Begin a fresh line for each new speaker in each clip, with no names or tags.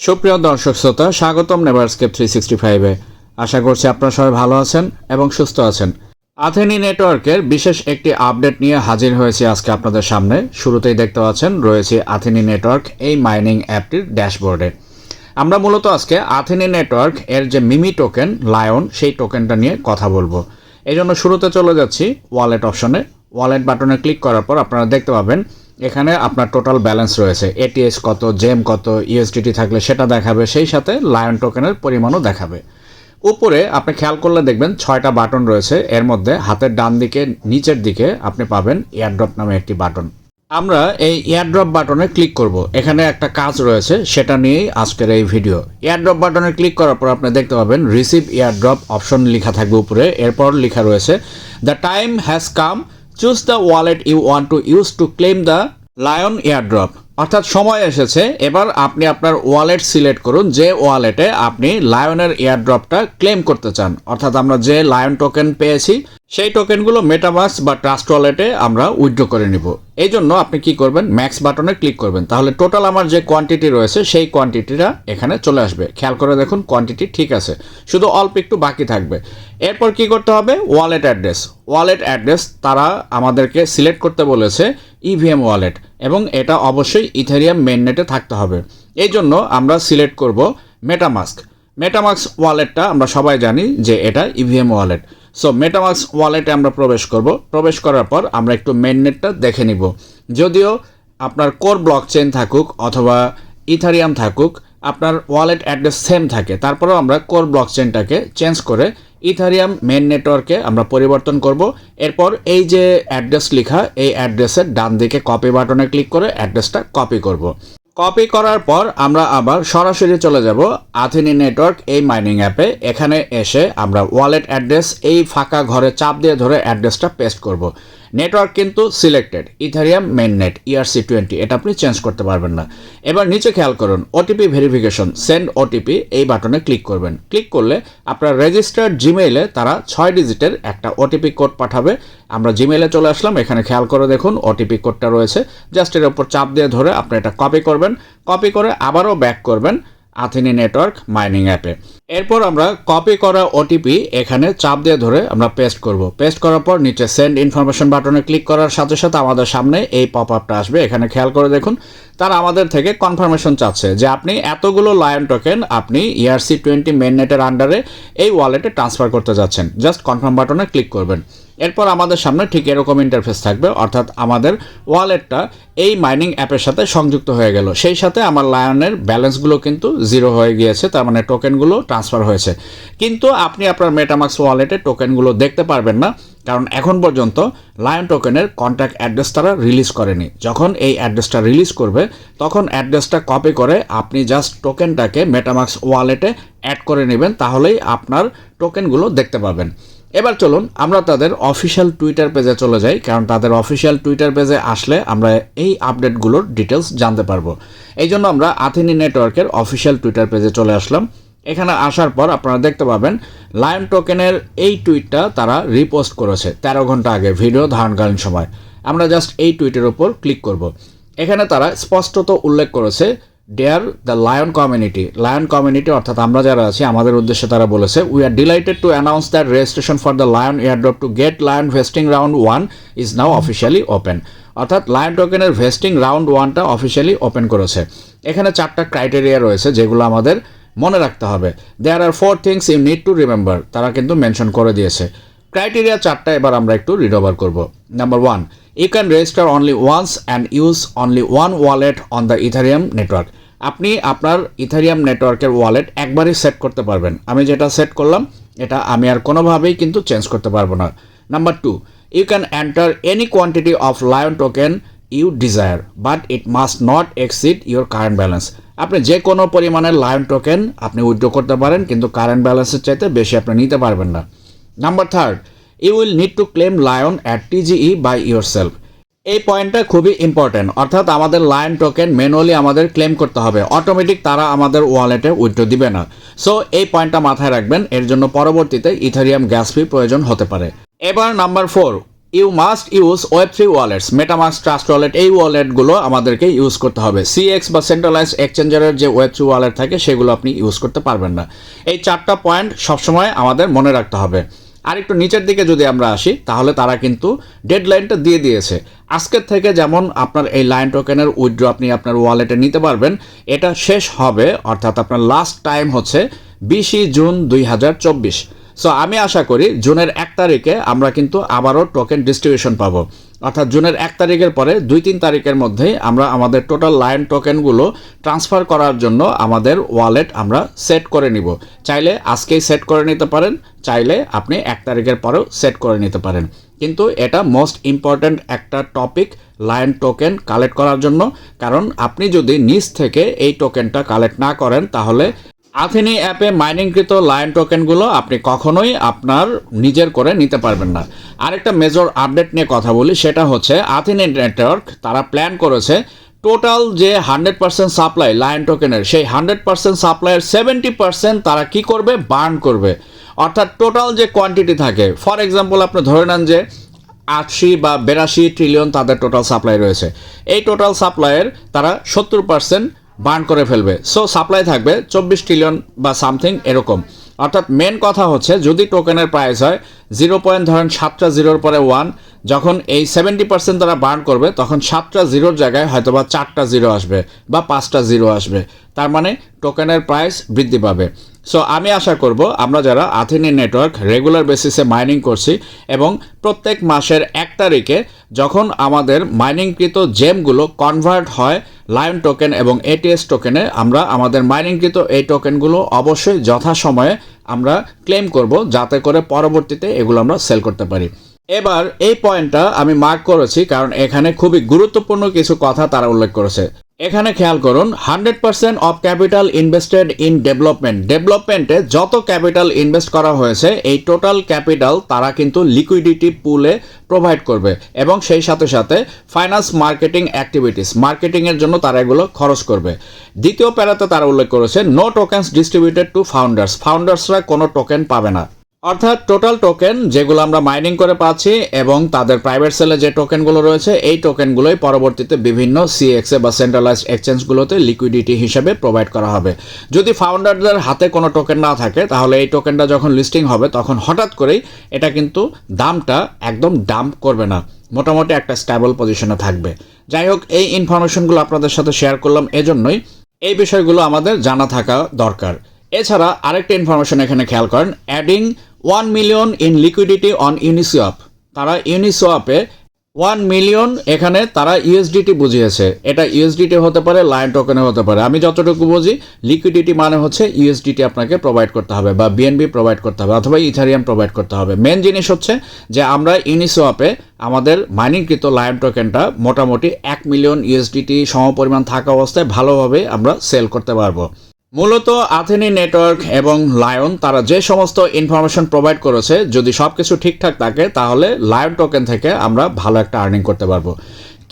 সুপ্রিয় দর্শক শ্রোতা, স্বাগতম নেভারস্কেপ থ্রি সিক্সটি ফাইভে আশা করছি আপনারা সবাই ভালো আছেন এবং সুস্থ আছেন। আথেনি নেটওয়ার্কের বিশেষ একটি আপডেট নিয়ে হাজির হয়েছে আজকে আপনাদের সামনে। শুরুতেই দেখতে পাচ্ছেন, রয়েছে আথেনি নেটওয়ার্ক এই মাইনিং অ্যাপটির ড্যাশবোর্ডে। আমরা মূলত আজকে আথেনি নেটওয়ার্ক এর যে মিমি টোকেন, লায়ন, সেই টোকেনটা নিয়ে কথা বলব। এই জন্য শুরুতে চলে যাচ্ছি ওয়ালেট অপশনে ওয়ালেট বাটনে ক্লিক করার পর আপনারা দেখতে পাবেন এখানে আপনার টোটাল ব্যালেন্স রয়েছে। এটিএস কত জেম কত ইউএসডিটি থাকলে সেটা দেখাবে, সেই সাথে লায়ন টোকেনের পরিমাণও দেখাবে। উপরে আপনি খেয়াল করলে দেখবেন ছয়টা বাটন রয়েছে। এর মধ্যে হাতের ডান দিকে, নিচের দিকে আপনি পাবেন এয়ারড্রপ নামে একটি বাটন আমরা এই এয়ারড্রপ বাটনে ক্লিক করব। এখানে একটা কাজ রয়েছে, সেটা নিয়েই আজকের এই ভিডিও এয়ারড্রপ বাটনে ক্লিক করার পর আপনি দেখতে পাবেন রিসিভ এয়ারড্রপ অপশন লেখা থাকবে উপরে। এরপর লেখা রয়েছে the time has come choose the wallet you want to use to claim the lion airdrop অর্থাৎ সময় এসেছে, এবার আপনি আপনার ওয়ালেট সিলেক্ট করুন, যে ওয়ালেটে আপনি লায়নের এয়ারড্রপটা ক্লেম করতে চান। অর্থাৎ আমরা যে লায়ন টোকেন পেয়েছি, সেই টোকেনগুলো মেটামাস বা ট্রাস্ট ওয়ালেটে আমরা উইথড্র করে নিব। এই জন্য আপনি কি করবেন? ম্যাক্স বাটনে ক্লিক করবেন। তাহলে টোটাল আমার যে কোয়ান্টিটি রয়েছে, সেই কোয়ান্টিটিটা এখানে চলে আসবে। খেয়াল করে দেখুন কোয়ান্টিটি ঠিক আছে। শুধু অল্প একটু বাকি থাকবে। এরপর কি করতে হবে? ওয়ালেট অ্যাড্রেস ওয়ালেট অ্যাড্রেস তারা আমাদেরকে সিলেক্ট করতে বলেছে ইভিএম ওয়ালেট এবং এটা অবশ্যই ইথেরিয়াম মেননেটে থাকতে হবে। এই জন্য আমরা সিলেক্ট করব মেটামাস্ক মেটামাক্স ওয়ালেটটা আমরা সবাই জানি যে এটা ইভিএম ওয়ালেট সো মেটামাক্স ওয়ালেটে আমরা প্রবেশ করব। প্রবেশ করার পর আমরা একটু মেননেটটা দেখে নিব। যদিও আপনার কোর ব্লক চেন থাকুক অথবা ইথারিয়াম থাকুক, আপনার ওয়ালেট অ্যাড্রেস সেম থাকে। তারপরেও আমরা কোর ব্লক চেনটাকে চেঞ্জ করে ইথারিয়াম মেন নেটওয়ার্কে আমরা পরিবর্তন করব। এরপর এই যে অ্যাড্রেস লেখা, এই অ্যাড্রেসের ডান দিকে কপি বাটনে ক্লিক করে অ্যাড্রেসটা কপি করব। কপি করার পর আমরা আবার সরাসরি চলে যাব আথিনি নেটওয়ার্ক এই মাইনিং অ্যাপে এখানে এসে আমরা ওয়ালেট অ্যাড্রেস এই ফাঁকা ঘরে চাপ দিয়ে ধরে অ্যাড্রেসটা পেস্ট করব। নেটওয়ার্ক কিন্তু selected Ethereum main net ERC twenty এটা আপনি চেঞ্জ করতে পারবেন না। এবার নিচে খেয়াল করুন ওটিপি ভেরিফিকেশন সেন্ড ওটিপি এই বাটনে ক্লিক করবেন। ক্লিক করলে আপনার রেজিস্টার্ড জিমেইলে তারা ছয় ডিজিটের একটা ওটিপি কোড পাঠাবে। আমরা জিমেইলে চলে আসলাম, এখানে খেয়াল করে দেখুন ওটিপি কোডটা রয়েছে। জাস্ট এর উপর চাপ দিয়ে ধরে আপনি এটা কপি করবেন। কপি করে আবারও ব্যাক করবেন। আথিনি নেটওয়ার্ক মাইনিং অ্যাপে। এরপর আমরা কপি করা ওটিপি এখানে চাপ দিয়ে ধরে আমরা পেস্ট করব। পেস্ট করার পর নিচে সেন্ড ইনফরমেশন বাটনে ক্লিক করার সাথে সাথে আমাদের সামনে এই পপ আপটা আসবে। এখানে খেয়াল করে দেখুন, তারা আমাদের থেকে কনফার্মেশন চাচ্ছে যে আপনি এতগুলো লায়ন টোকেন আপনি ইআরসি টোয়েন্টি মেন নেটের আন্ডারে এই ওয়ালেটে ট্রান্সফার করতে যাচ্ছেন। জাস্ট কনফার্ম বাটনে ক্লিক করবেন। এরপর আমাদের সামনে ঠিক এরকম ইন্টারফেস থাকবে, অর্থাৎ আমাদের ওয়ালেটটা এই মাইনিং অ্যাপের সাথে সংযুক্ত হয়ে গেল। সেই সাথে আমার লায়নের ব্যালেন্সগুলো কিন্তু জিরো হয়ে গিয়েছে, তার মানে টোকেনগুলো ট্রান্সফার হয়েছে। কিন্তু আপনি আপনার মেটামাক্স ওয়ালেটে টোকেনগুলো দেখতে পারবেন না, কারণ এখন পর্যন্ত লায়ন টোকেনের কন্ট্যাক্ট অ্যাড্রেস তারা রিলিজ করেনি। যখন এই অ্যাড্রেসটা রিলিজ করবে, তখন অ্যাড্রেসটা কপি করে আপনি জাস্ট টোকেনটাকে মেটামাক্স ওয়ালেটে অ্যাড করে নেবেন, তাহলেই আপনার টোকেনগুলো দেখতে পাবেন। এবার চলুন, আমরা তাদের অফিসিয়াল টুইটার পেজে চলে যাই, কারণ তাদের অফিসিয়াল টুইটার পেজে আসলে আমরা এই আপডেটগুলোর ডিটেলস জানতে পারব। এই জন্য আমরা আথিনি নেটওয়ার্কের অফিসিয়াল টুইটার পেজে চলে আসলাম। এখানে আসার পর আপনারা দেখতে পাবেন লায়ন টোকেনের এই টুইটটা তারা রিপোস্ট করেছে তেরো ঘণ্টা আগে ভিডিও ধারণকালীন সময়। আমরা জাস্ট এই টুইটের উপর ক্লিক করব। এখানে তারা স্পষ্টত উল্লেখ করেছে dear the lion community lion community অর্থাৎ আমরা যারা আছি, আমাদের উদ্দেশ্যে তারা বলেছে we are delighted to announce that registration for the lion airdrop to get lion vesting round one is now officially open অর্থাৎ লায়ন টোকেনের ভেস্টিং রাউন্ড ওয়ানটা অফিসিয়ালি ওপেন করেছে। এখানে চারটা ক্রাইটেরিয়া রয়েছে যেগুলো আমাদের মনে রাখতে হবে। There are four things you need to remember তারা কিন্তু মেনশন করে দিয়েছে। ক্রাইটেরিয়া চারটা এবার আমরা একটু রিড ওভার করব। Number one you can register only once and use only one wallet on the Ethereum network আপনি আপনার ইথারিয়াম নেটওয়ার্কের ওয়ালেট একবারই সেট করতে পারবেন। আমি যেটা সেট করলাম, এটা আমি আর কোনোভাবেই কিন্তু চেঞ্জ করতে পারব না। Number two you can enter any quantity of lion token you desire but it must not exceed your current balance আপনি যে কোনো পরিমাণের লায়ন টোকেন আপনি উইথড্র করতে পারেন, কিন্তু কারেন্ট ব্যালেন্সের চাইতে বেশি আপনি নিতে পারবেন না। Number third you will need to claim lion at TGE by yourself এই পয়েন্টটা খুবই ইম্পর্টেন্ট অর্থাৎ আমাদের লায়ন টোকেন ম্যানুয়ালি আমাদের ক্লেম করতে হবে। অটোমেটিক তারা আমাদের ওয়ালেটে উইথড্র দিবে না। সো এই পয়েন্টটা মাথায় রাখবেন। এর জন্য পরবর্তীতে ইথারিয়াম গ্যাস ফি প্রয়োজন হতে পারে। এবার number four you must use web three wallets MetaMask trust wallet এই ওয়ালেটগুলো আমাদেরকে ইউজ করতে হবে। সিএক্স বা সেন্ট্রালাইজ এক্সচেঞ্জারের যে ওয়েব থ্রি ওয়ালেট থাকে, সেগুলো আপনি ইউজ করতে পারবেন না। এই চারটা পয়েন্ট সবসময় আমাদের মনে রাখতে হবে। আর একটু নিচের দিকে যদি আমরা আসি, তাহলে তারা কিন্তু ডেডলাইনটা দিয়ে দিয়েছে। আজকের থেকে যেমন আপনার এই লাইন টোকেনের উইথড্র আপনি আপনার ওয়ালেটে নিতে পারবেন। এটা শেষ হবে, অর্থাৎ আপনার লাস্ট টাইম হচ্ছে বিশে জুন দুই হাজার চব্বিশ। সো আমি আশা করি জুনের এক তারিখে আমরা কিন্তু আবারও টোকেন ডিস্ট্রিবিউশন পাবো। অর্থাৎ জুনের এক তারিখের পরে দুই তিন তারিখের মধ্যেই আমরা আমাদের টোটাল লাইন টোকেনগুলো ট্রান্সফার করার জন্য আমাদের ওয়ালেট আমরা সেট করে নিব। চাইলে আজকেই সেট করে নিতে পারেন, চাইলে আপনি এক তারিখের পরেও সেট করে নিতে পারেন। কিন্তু এটা মোস্ট ইম্পর্ট্যান্ট একটা টপিক লায়ন টোকেন কালেক্ট করার জন্য। কারণ আপনি যদি নিজ থেকে এই টোকেনটা কালেক্ট না করেন, তাহলে আথেনি অ্যাপে মাইনিংকৃত লায়ন টোকেনগুলো আপনি কখনোই আপনার নিজের করে নিতে পারবেন না। আরেকটা মেজর আপডেট নিয়ে কথা বলি, সেটা হচ্ছে আথেনি নেটওয়ার্ক তারা প্ল্যান করেছে টোটাল যে হান্ড্রেড পার্সেন্ট সাপ্লাই লায়ন টোকেনের সেই হান্ড্রেড পার্সেন্ট সাপ্লাইয়ের সেভেন্টি পার্সেন্ট তারা কি করবে? বার্ন করবে। অর্থাৎ টোটাল যে কোয়ান্টিটি থাকে ফর এক্সাম্পল আপনি ধরে নেন যে আশি বা বেরাশি ট্রিলিয়ন তাদের টোটাল সাপ্লাই রয়েছে। এই টোটাল সাপ্লাইয়ের তারা সত্তর পার্সেন্ট বার্ন করে ফেলবে। সো সাপ্লাই থাকবে চব্বিশ ট্রিলিয়ন বা সামথিং এরকম। অর্থাৎ মেন কথা হচ্ছে, যদি টোকেনের প্রাইস হয় জিরো পয়েন্ট ধরেন সাতটা জিরোর পরে ওয়ান যখন এই সেভেন্টি পার্সেন্ট তারা বার্ন করবে, তখন সাতটা জিরোর জায়গায় হয়তো বা চারটা জিরো আসবে বা পাঁচটা জিরো আসবে। তার মানে টোকেনের প্রাইস বৃদ্ধি পাবে। সো আমি আশা করব আমরা যারা আথেনি নেটওয়ার্ক রেগুলার বেসিসে মাইনিং করছি এবং প্রত্যেক মাসের এক তারিখে যখন আমাদের মাইনিংকৃত জেমগুলো কনভার্ট হয় লায়ন টোকেন এবং এটিএস টোকেনে আমরা আমাদের মাইনিংকৃত এই টোকেনগুলো অবশ্যই যথাসময়ে আমরা ক্লেম করব যাতে করে পরবর্তীতে এগুলো আমরা সেল করতে পারি। এবার এই পয়েন্টটা আমি মার্ক করেছি কারণ এখানে খুবই গুরুত্বপূর্ণ কিছু কথা তারা উল্লেখ করেছে। এখানে খেয়াল করুন hundred percent of capital invested in development ডেভেলপমেন্টে যত ক্যাপিটাল ইনভেস্ট করা হয়েছে, এই টোটাল ক্যাপিটাল তারা কিন্তু লিকুইডিটি পুলে প্রোভাইড করবে এবং সেই সাথে সাথে ফাইন্যান্স মার্কেটিং অ্যাক্টিভিটিস মার্কেটিংয়ের জন্য তারা এগুলো খরচ করবে। দ্বিতীয় প্যারাতে তারা উল্লেখ করেছে no tokens distributed to founders ফাউন্ডার্সরা কোনো টোকেন পাবে না। অর্থাৎ টোটাল টোকেন যেগুলো আমরা মাইনিং করে পাচ্ছি এবং তাদের প্রাইভেট সেলে যে টোকেনগুলো রয়েছে, এই টোকেনগুলোই পরবর্তীতে বিভিন্ন সিএক্সএ বা সেন্ট্রালাইজ এক্সচেঞ্জগুলোতে লিকুইডিটি হিসেবে প্রোভাইড করা হবে। যদি ফাউন্ডারদের হাতে কোনো টোকেন না থাকে, তাহলে এই টোকেনটা যখন লিস্টিং হবে, তখন হঠাৎ করেই এটা কিন্তু দামটা একদম ডাম্প করবে না। মোটামুটি একটা স্ট্যাবল পজিশনে থাকবে। যাই হোক, এই ইনফরমেশনগুলো আপনাদের সাথে শেয়ার করলাম এজন্যই। এই বিষয়গুলো আমাদের জানা থাকা দরকার। এছাড়া আরেকটা ইনফরমেশন এখানে খেয়াল করেন adding one million in liquidity on Uniswap তারা ইউনিসোয়াপে ওয়ান মিলিয়ন এখানে তারা ইউএসডিটি বুঝিয়েছে। এটা ইউএসডিটি হতে পারে লাইন টোকেনে হতে পারে। আমি যতটুকু বুঝি লিকুইডিটি মানে হচ্ছে ইউএসডিটি আপনাকে প্রোভাইড করতে হবে বা বিএনবি প্রোভাইড করতে হবে অথবা ইথারিয়াম প্রোভাইড করতে হবে। মেন জিনিস হচ্ছে যে আমরা ইউনিসোয়াপে আমাদের মাইনিংকৃত লাইন টোকেনটা মোটামুটি এক মিলিয়ন ইউএসডিটি সমপরিমাণ থাকা অবস্থায় ভালোভাবে আমরা সেল করতে পারব। মূলত আথেনি নেটওয়ার্ক এবং লায়ন তারা যে সমস্ত ইনফরমেশন প্রোভাইড করেছে, যদি সব কিছু ঠিকঠাক থাকে, তাহলে লায়ন টোকেন থেকে আমরা ভালো একটা আর্নিং করতে পারব।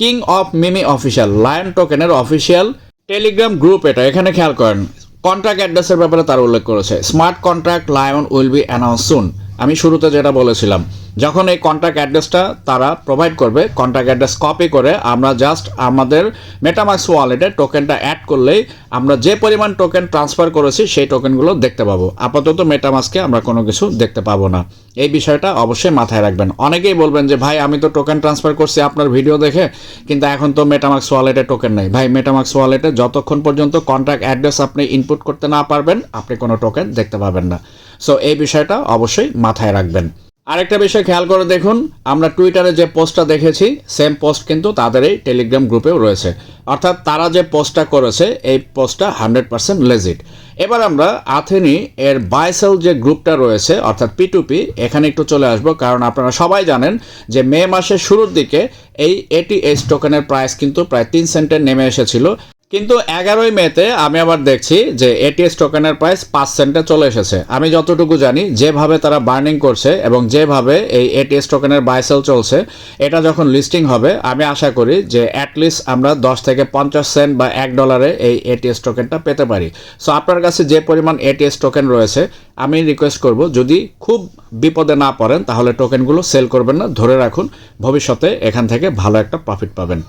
King of meme official lion টোকেনের অফিসিয়াল টেলিগ্রাম গ্রুপ এটা, এখানে খেয়াল করেন। কন্ট্রাক্ট অ্যাড্রেসের ব্যাপারে তারা উল্লেখ করেছে। Smart contract lion will be announce soon. আমি শুরুতে যেটা বলেছিলাম, যখন এই কন্ট্রাক্ট অ্যাড্রেসটা তারা প্রোভাইড করবে কন্ট্রাক্ট অ্যাড্রেস কপি করে আমরা জাস্ট আমাদের মেটামাক্স ওয়ালেটে টোকেনটা অ্যাড করলেই আমরা যে পরিমাণ টোকেন ট্রান্সফার করেছি সেই টোকেনগুলো দেখতে পাবো। আপাতত মেটামাক্সকে আমরা কোনো কিছু দেখতে পাবো না। এই বিষয়টা অবশ্যই মাথায় রাখবেন। অনেকেই বলবেন যে, ভাই, আমি তো টোকেন ট্রান্সফার করছি আপনার ভিডিও দেখে, কিন্তু এখন তো মেটামাক্স ওয়ালেটে টোকেন নেই। ভাই মেটামাক্স ওয়ালেটে যতক্ষণ পর্যন্ত কন্ট্রাক্ট অ্যাড্রেস আপনি ইনপুট করতে না পারবেন, আপনি কোনো টোকেন দেখতে পাবেন না। সো এই বিষয়টা অবশ্যই মাথায় রাখবেন। আরেকটা বিষয় খেয়াল করে দেখুন, আমরা টুইটারে যে পোস্টটা দেখেছি সেম পোস্ট কিন্তু তাদের এই টেলিগ্রাম গ্রুপেও রয়েছে। অর্থাৎ তারা যে পোস্টটা করেছে, এই পোস্টটা হান্ড্রেড পার্সেন্ট লেজিট এবার আমরা আথেনি এর বাইসেল যে গ্রুপটা রয়েছে, অর্থাৎ পিটুপি এখানে একটু চলে আসব, কারণ আপনারা সবাই জানেন যে মে মাসের শুরুর দিকে এই এটিএস টোকেনের প্রাইস কিন্তু প্রায় তিন সেন্টের নেমে এসেছিল। কিন্তু এগারোই মেতে আমি আবার দেখছি যে এটিএস টোকেনের প্রাইস পাঁচ সেন্টে চলে এসেছে। আমি যতটুকু জানি, যেভাবে তারা বার্নিং করছে এবং যেভাবে এই এটিএস টোকেনের বাইসেল চলছে, এটা যখন লিস্টিং হবে, আমি আশা করি যে অ্যাটলিস্ট আমরা দশ থেকে পঞ্চাশ সেন্ট বা এক ডলারে এই এটিএস টোকেনটা পেতে পারি। সো আপনার কাছে যে পরিমাণ এটিএস টোকেন রয়েছে, আমি রিকোয়েস্ট করব, যদি খুব বিপদে না পড়েন, তাহলে টোকেনগুলো সেল করবেন না, ধরে রাখুন, ভবিষ্যতে এখান থেকে ভালো একটা প্রফিট পাবেন।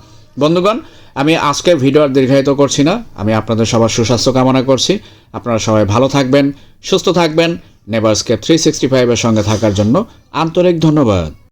বন্ধুগণ, আমি আজকে ভিডিও আর দীর্ঘায়িত করছি না। আমি আপনাদের সবার সুস্বাস্থ্য কামনা করছি। আপনারা সবাই ভালো থাকবেন, সুস্থ থাকবেন। নেভারস্কেপ থ্রি সিক্সটি ফাইভের সঙ্গে থাকার জন্য আন্তরিক ধন্যবাদ।